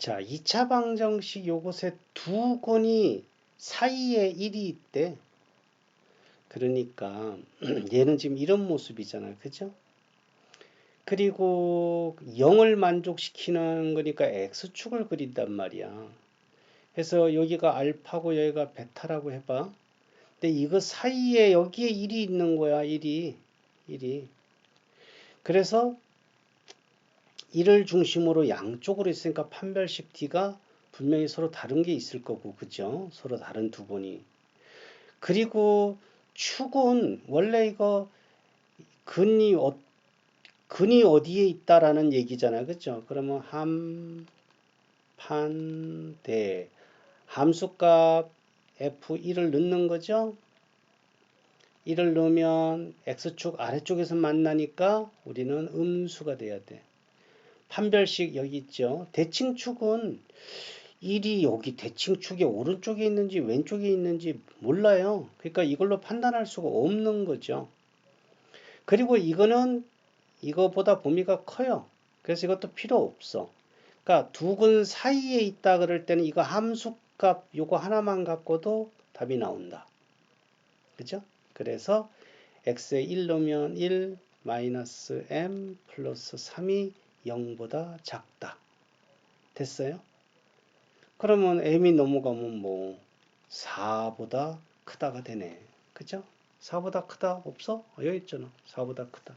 자, 2차 방정식 요것에 두 건이 사이에 1이 있대. 그러니까 얘는 지금 이런 모습이잖아. 그죠? 그리고 0을 만족시키는 거니까 x축을 그린단 말이야. 그래서 여기가 알파고 여기가 베타라고 해봐. 근데 이거 사이에 여기에 1이 있는 거야. 1이. 1이. 그래서 1을 중심으로 양쪽으로 있으니까 판별식 D가 분명히 서로 다른 게 있을 거고, 그죠? 서로 다른 두 번이. 그리고 축은 원래 이거 근이, 어, 근이 어디에 있다라는 얘기잖아요. 그죠? 그러면 함, 판, 대. 함수값 F1을 넣는 거죠. 1을 넣으면 X축 아래쪽에서 만나니까 우리는 음수가 돼야 돼. 판별식 여기 있죠. 대칭축은 1이 여기 대칭축의 오른쪽에 있는지 왼쪽에 있는지 몰라요. 그러니까 이걸로 판단할 수가 없는 거죠. 그리고 이거는 이거보다 범위가 커요. 그래서 이것도 필요 없어. 그러니까 두 근 사이에 있다 그럴 때는 이거 함수값 요거 하나만 갖고도 답이 나온다. 그죠? 그래서 x에 1 넣으면 1 마이너스 m 플러스 3이 0보다 작다. 됐어요? 그러면 m이 넘어가면 뭐 4보다 크다가 되네. 그죠? 4보다 크다 없어? 어, 여기 있잖아. 4보다 크다.